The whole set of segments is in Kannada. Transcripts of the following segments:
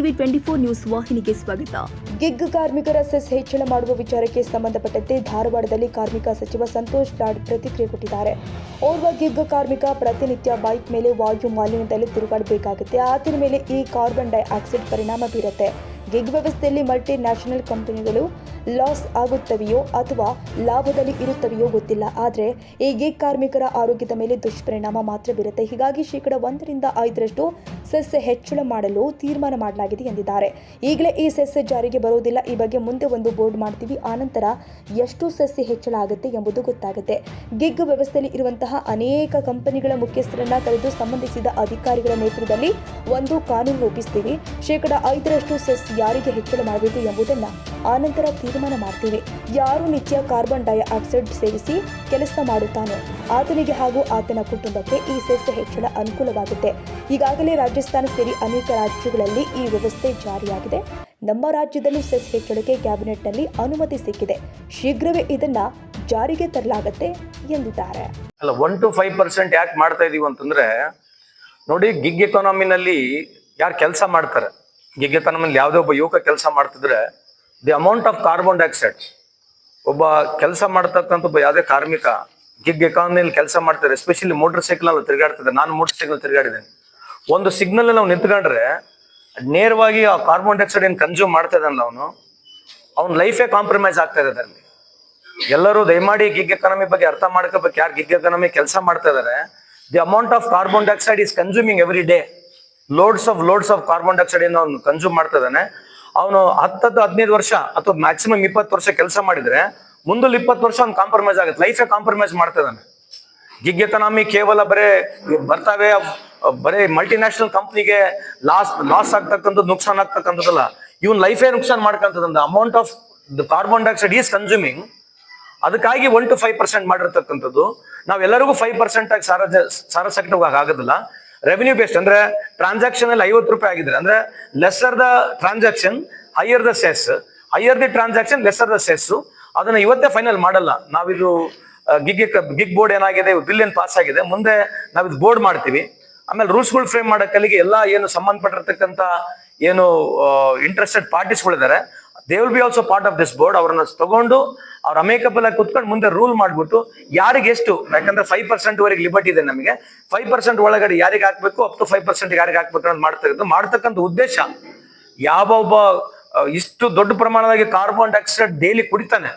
ಟಿವಿ ಟ್ವೆಂಟಿ ಫೋರ್ ನ್ಯೂಸ್ ವಾಹಿನಿಗೆ ಸ್ವಾಗತ. ಗಿಗ್ ಕಾರ್ಮಿಕರ ಸೆಸ್ ಹೆಚ್ಚಳ ಮಾಡುವ ವಿಚಾರಕ್ಕೆ ಸಂಬಂಧಪಟ್ಟಂತೆ ಧಾರವಾಡದಲ್ಲಿ ಕಾರ್ಮಿಕ ಸಚಿವ ಸಂತೋಷ್ ಲಾಡ್ ಪ್ರತಿಕ್ರಿಯೆ ಕೊಟ್ಟಿದ್ದಾರೆ. ಓರ್ವ ಗಿಗ್ ಕಾರ್ಮಿಕ ಪ್ರತಿನಿತ್ಯ ಬೈಕ್ ಮೇಲೆ ವಾಯು ಮಾಲಿನ್ಯದಲ್ಲಿ ತಿರುಗಾಡಬೇಕಾಗುತ್ತೆ. ಆತನ ಮೇಲೆ ಈ ಕಾರ್ಬನ್ ಡೈಆಕ್ಸೈಡ್ ಪರಿಣಾಮ ಬೀರುತ್ತೆ. ಗಿಗ್ ವ್ಯವಸ್ಥೆಯಲ್ಲಿ ಮಲ್ಟಿ ನ್ಯಾಷನಲ್ ಕಂಪನಿಗಳು ಲಾಸ್ ಆಗುತ್ತವೆಯೋ ಅಥವಾ ಲಾಭದಲ್ಲಿ ಇರುತ್ತವೆಯೋ ಗೊತ್ತಿಲ್ಲ. ಆದರೆ ಈ ಗಿಗ್ ಕಾರ್ಮಿಕರ ಆರೋಗ್ಯದ ಮೇಲೆ ದುಷ್ಪರಿಣಾಮ ಮಾತ್ರ ಬೀರುತ್ತೆ. ಹೀಗಾಗಿ ಶೇಕಡ ಒಂದರಿಂದ ಐದರಷ್ಟು ಸೆಸ್ ಹೆಚ್ಚಳ ಮಾಡಲು ತೀರ್ಮಾನ ಮಾಡಲಾಗಿದೆ ಎಂದಿದ್ದಾರೆ. ಈಗಲೇ ಈ ಸೆಸ್ ಜಾರಿಗೆ ಬರುವುದಿಲ್ಲ. ಈ ಬಗ್ಗೆ ಮುಂದೆ ಒಂದು ಬೋರ್ಡ್ ಮಾಡ್ತೀವಿ. ಆನಂತರ ಎಷ್ಟು ಸಸ್ಯ ಹೆಚ್ಚಳ ಆಗುತ್ತೆ ಎಂಬುದು ಗೊತ್ತಾಗುತ್ತೆ. ಗಿಗ್ ವ್ಯವಸ್ಥೆಯಲ್ಲಿ ಇರುವಂತಹ ಅನೇಕ ಕಂಪನಿಗಳ ಮುಖ್ಯಸ್ಥರನ್ನ ಕರೆದು ಸಂಬಂಧಿಸಿದ ಅಧಿಕಾರಿಗಳ ನೇತೃತ್ವದಲ್ಲಿ ಒಂದು ಕಾನೂನು ರೂಪಿಸ್ತೀವಿ. ಶೇಕಡ ಐದರಷ್ಟು ಸೆಸ್ ಯಾರಿಗೆ ಹೆಚ್ಚಳ ಮಾಡಬೇಕು ಎಂಬುದನ್ನ ಆನಂತರ ತೀರ್ಮಾನ ಮಾಡ್ತೀವಿ. ಯಾರು ನಿತ್ಯ ಕಾರ್ಬನ್ ಡೈಆಕ್ಸೈಡ್ ಸೇವಿಸಿ ಕೆಲಸ ಮಾಡುತ್ತಾನೆ, ಆತನಿಗೆ ಹಾಗೂ ಆತನ ಕುಟುಂಬಕ್ಕೆ ಈ ಸೆಸ್ ಹೆಚ್ಚಳ ಅನುಕೂಲವಾಗುತ್ತೆ. ಈಗಾಗಲೇ ರಾಜಸ್ಥಾನ ಸೇರಿ ಅನೇಕ ರಾಜ್ಯಗಳಲ್ಲಿ ಈ ವ್ಯವಸ್ಥೆ ಜಾರಿಯಾಗಿದೆ. ನಮ್ಮ ರಾಜ್ಯದಲ್ಲೂ ಸೆಸ್ ಹೆಚ್ಚಳಕ್ಕೆ ಕ್ಯಾಬಿನೆಟ್ನಲ್ಲಿ ಅನುಮತಿ ಸಿಕ್ಕಿದೆ. ಶೀಘ್ರವೇ ಇದನ್ನ ಜಾರಿಗೆ ತರಲಾಗುತ್ತೆ ಎಂದಿದ್ದಾರೆ. ಅಲ್ಲ ಒನ್ ಟು ಫೈವ್ ಪರ್ಸೆಂಟ್ ಯಾಕೆ ಮಾಡ್ತಾ ಇದೀವಿ ಅಂತಂದ್ರೆ, ನೋಡಿ ಗಿಗ್ ಎಕಾನಮಿನಲ್ಲಿ ಯಾರು ಕೆಲಸ ಮಾಡ್ತಾರೆ ಗಿಗ್ ಎಕಾನಮಿನಲ್ಲಿ ಯಾವುದೇ ಒಬ್ಬ ಯುವಕ ಕೆಲಸ ಮಾಡ್ತಿದ್ರೆ the amount of carbon dioxide ಒಬ್ಬ ಕೆಲಸ ಮಾಡ್ತಕ್ಕಂಥ ಒಬ್ಬ ಯಾವುದೇ ಕಾರ್ಮಿಕ ಗಿಗ್ ಎಕಾನಮಿಯಲ್ಲಿ ಕೆಲಸ ಮಾಡ್ತಾರೆ ಎಸ್ಪೆಷಲಿ ಮೋಟರ್ ಸೈಕಲ್ ಅಲ್ಲಿ ನಾನು ಮೋಟರ್ ಸೈಕಲ್ ತಿರುಗಾಡಿದ್ದೇನೆ. ಒಂದು ಸಿಗ್ನಲ್ ನಾವು ನಿಂತ್ಕೊಂಡ್ರೆ ನೇರವಾಗಿ ಆ ಕಾರ್ಬನ್ ಡೈಆಕ್ಸೈಡ್ ಏನು ಕನ್ಸ್ಯೂಮ್ ಮಾಡ್ತಾ ಅವನು, ಅವ್ನ ಲೈಫೇ ಕಾಂಪ್ರಮೈಸ್ ಆಗ್ತಾ ಇದೆ ಅದರಲ್ಲಿ. ಎಲ್ಲರೂ ದಯಮಾಡಿ ಗಿಗ್ ಎಕಾನಮಿ ಬಗ್ಗೆ ಅರ್ಥ ಮಾಡ್ಕೋಬೇಕು. ಯಾರು ಗಿಗ್ ಎಕಾನಮಿ ಕೆಲಸ ಮಾಡ್ತಾ ಇದಾರೆ the amount of carbon dioxide is consuming every day loads of loads of carbon dioxide ಏನು ಅವ್ನು ಕನ್ಸ್ಯೂಮ್ ಮಾಡ್ತಾ ಇದ್ದಾನೆ. ಅವನು ಹತ್ತತ್ತು ಹದಿನೈದು ವರ್ಷ ಅಥವಾ ಮ್ಯಾಕ್ಸಿಮಮ್ ಇಪ್ಪತ್ತು ವರ್ಷ ಕೆಲಸ ಮಾಡಿದ್ರೆ ಮುಂದಲ್ಲಿ ಇಪ್ಪತ್ತು ವರ್ಷ ಅವ್ನು ಕಾಂಪ್ರಮೈಸ್ ಆಗುತ್ತೆ. ಲೈಫೇ ಕಾಂಪ್ರಮೈಸ್ ಮಾಡ್ತಾ ಇದ್ದಾನೆ. ಗಿಗ್ ಎಕನಾಮಿ ಕೇವಲ ಬರೀ ಬರ್ತಾವೆ, ಬರೀ ಬರೇ ಮಲ್ಟಿನ್ಯಾಷನಲ್ ಕಂಪ್ನಿಗೆ ಲಾಸ್ ಲಾಸ್ ಆಗ್ತಕ್ಕಂಥದ್ದು, ನುಕ್ಸಾನ್ ಆಗ್ತಕ್ಕಂಥದ್ದಲ್ಲ. ಇವನ್ ಲೈಫೇ ನುಕ್ಸಾನ್ ಮಾಡ್ಕೊಂತದಂದ? Amount of the carbon dioxide is consuming ಅದಕ್ಕಾಗಿ ಒನ್ ಟು ಫೈವ್ ಪರ್ಸೆಂಟ್ ಮಾಡಿರ್ತಕ್ಕಂಥದ್ದು. ನಾವೆಲ್ಲರಿಗೂ ಫೈವ್ ಪರ್ಸೆಂಟ್ ಆಗಿ ಸಾರ ಸಾರಸಕ್ಟವಾಗಿ ಆಗೋದಿಲ್ಲ. ರೆವಿನ್ಯೂ ಬೇಸ್ಡ್ ಅಂದ್ರೆ ಟ್ರಾನ್ಸಾಕ್ಷನ್ ಅಲ್ಲಿ ಐವತ್ತು ರೂಪಾಯಿ ಆಗಿದ್ರೆ, ಅಂದ್ರೆ lesser the transaction higher the cess higher the transaction lesser the cess ಅದನ್ನ ಇವತ್ತೇ ಫೈನಲ್ ಮಾಡಲ್ಲ. ನಾವಿದು ಗಿಗ್ ಗಿಗ್ ಬೋರ್ಡ್ ಏನಾಗಿದೆ ಬಿಲ್ ಏನ್ ಪಾಸ್ ಆಗಿದೆ, ಮುಂದೆ ನಾವಿದು ಬೋರ್ಡ್ ಮಾಡ್ತೀವಿ. ಆಮೇಲೆ ರೂಲ್ಸ್ಗಳು ಫ್ರೇಮ್ ಕಲಿಗೆ ಎಲ್ಲ ಏನು ಸಂಬಂಧಪಟ್ಟಿರ್ತಕ್ಕಂಥ ಏನು interested ಪಾರ್ಟೀಸ್ಗಳಿದ್ದಾರೆ they will be also part of this board ಅವ್ರನ್ನ ತಗೊಂಡು ಅವ್ರ ಅಮೇಕಬಲ್ ಕುತ್ಕೊಂಡು ಮುಂದೆ ರೂಲ್ ಮಾಡ್ಬಿಟ್ಟು ಯಾರಿಗೆ ಎಷ್ಟು, ಯಾಕಂದ್ರೆ ಫೈವ್ ಪರ್ಸೆಂಟ್ ವರೆಗೆ ಲಿಬರ್ಟಿ ಇದೆ ನಮಗೆ. ಫೈವ್ ಪರ್ಸೆಂಟ್ ಒಳಗಡೆ ಯಾರಿಗೆ ಹಾಕ್ಬೇಕು ಅಪ್ ಟು ಫೈವ್ ಪರ್ಸೆಂಟ್ ಯಾರಿಗೆ ಹಾಕ್ಬೇಕು ಅಂತ ಮಾಡ್ತಕ್ಕಂಥ ಮಾಡ್ತಕ್ಕಂಥ ಉದ್ದೇಶ. ಯಾವ ಒಬ್ಬ ಇಷ್ಟು ದೊಡ್ಡ ಪ್ರಮಾಣದಾಗಿ ಕಾರ್ಬನ್ ಡೈಆಕ್ಸೈಡ್ ಡೈಲಿ ಕುಡಿತಾನೆ,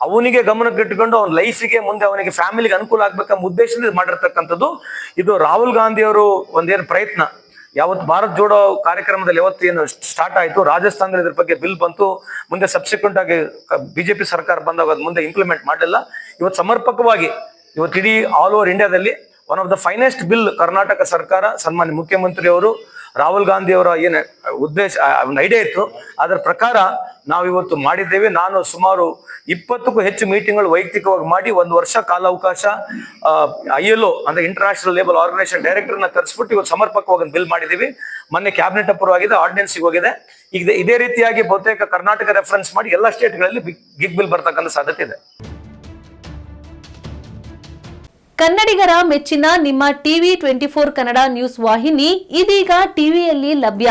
ಅವನಿಗೆ ಗಮನಕ್ಕೆ ಇಟ್ಕೊಂಡು ಅವನ ಲೈಫಿಗೆ ಮುಂದೆ ಅವನಿಗೆ ಫ್ಯಾಮಿಲಿಗೆ ಅನುಕೂಲ ಆಗ್ಬೇಕಂಬ ಉದ್ದೇಶದಿಂದ ಮಾಡಿರ್ತಕ್ಕಂಥದ್ದು. ಇದು ರಾಹುಲ್ ಗಾಂಧಿ ಅವರು ಒಂದೇನು ಪ್ರಯತ್ನ. ಯಾವತ್ತು ಭಾರತ್ ಜೋಡೋ ಕಾರ್ಯಕ್ರಮದಲ್ಲಿ ಯಾವತ್ತು ಏನು ಸ್ಟಾರ್ಟ್ ಆಯ್ತು, ರಾಜಸ್ಥಾನದಲ್ಲಿ ಇದ್ರ ಬಗ್ಗೆ ಬಿಲ್ ಬಂತು, ಮುಂದೆ ಸಬ್ಸಿಕ್ವೆಂಟ್ ಆಗಿ ಬಿಜೆಪಿ ಸರ್ಕಾರ ಬಂದಾಗ ಮುಂದೆ ಇಂಪ್ಲಿಮೆಂಟ್ ಮಾಡಲಿಲ್ಲ. ಇವತ್ತು ಸಮರ್ಪಕವಾಗಿ ಇವತ್ತು ಇಡೀ ಆಲ್ ಓವರ್ ಇಂಡಿಯಾದಲ್ಲಿ one of the finest bill Karnataka ಸರ್ಕಾರ, ಸನ್ಮಾನ್ಯ ಮುಖ್ಯಮಂತ್ರಿ ಅವರು ರಾಹುಲ್ ಗಾಂಧಿ ಅವರ ಏನು ಉದ್ದೇಶ ಒಂದು ಐಡಿಯಾ ಇತ್ತು. ಅದರ ಪ್ರಕಾರ ನಾವು ಇವತ್ತು ಮಾಡಿದ್ದೇವೆ. ನಾನು ಸುಮಾರು ಇಪ್ಪತ್ತಕ್ಕೂ ಹೆಚ್ಚು ಮೀಟಿಂಗ್ಗಳು ವೈಯಕ್ತಿಕವಾಗಿ ಮಾಡಿ ಒಂದು ವರ್ಷ ಕಾಲಾವಕಾಶ ಐ ಎಲ್ ಅಂದ್ರೆ ಇಂಟರ್ನ್ಯಾಷನಲ್ ಲೇಬಲ್ ಆರ್ಗನೈಸೇಷನ್ ಡೈರೆಕ್ಟರ್ನ ತರಿಸ್ಬಿಟ್ಟು ಇವತ್ತು ಸಮರ್ಪಕವಾಗಿ ಬಿಲ್ ಮಾಡಿದ್ದೀವಿ. ಮೊನ್ನೆ ಕ್ಯಾಬಿನೆಟ್ ಅಪ್ರೂವ್ ಆಗಿದೆ ಆರ್ಡಿನೆನ್ಸ್ಗೆ ಹೋಗಿದೆ. ಈಗ ಇದೇ ರೀತಿಯಾಗಿ ಬಹುತೇಕ ಕರ್ನಾಟಕ ರೆಫರೆನ್ಸ್ ಮಾಡಿ ಎಲ್ಲ ಸ್ಟೇಟ್ಗಳಲ್ಲಿ ಗಿಗ್ ಬಿಲ್ ಬರ್ತಕ್ಕಂಥ ಸಾಧ್ಯತೆ ಇದೆ. ಕನ್ನಡಿಗರ ಮೆಚ್ಚಿನ ನಿಮ್ಮ TV twenty four Kannada news ವಾಹಿನಿ ಇದೀಗ ಟಿವಿಯಲ್ಲಿ ಲಭ್ಯ.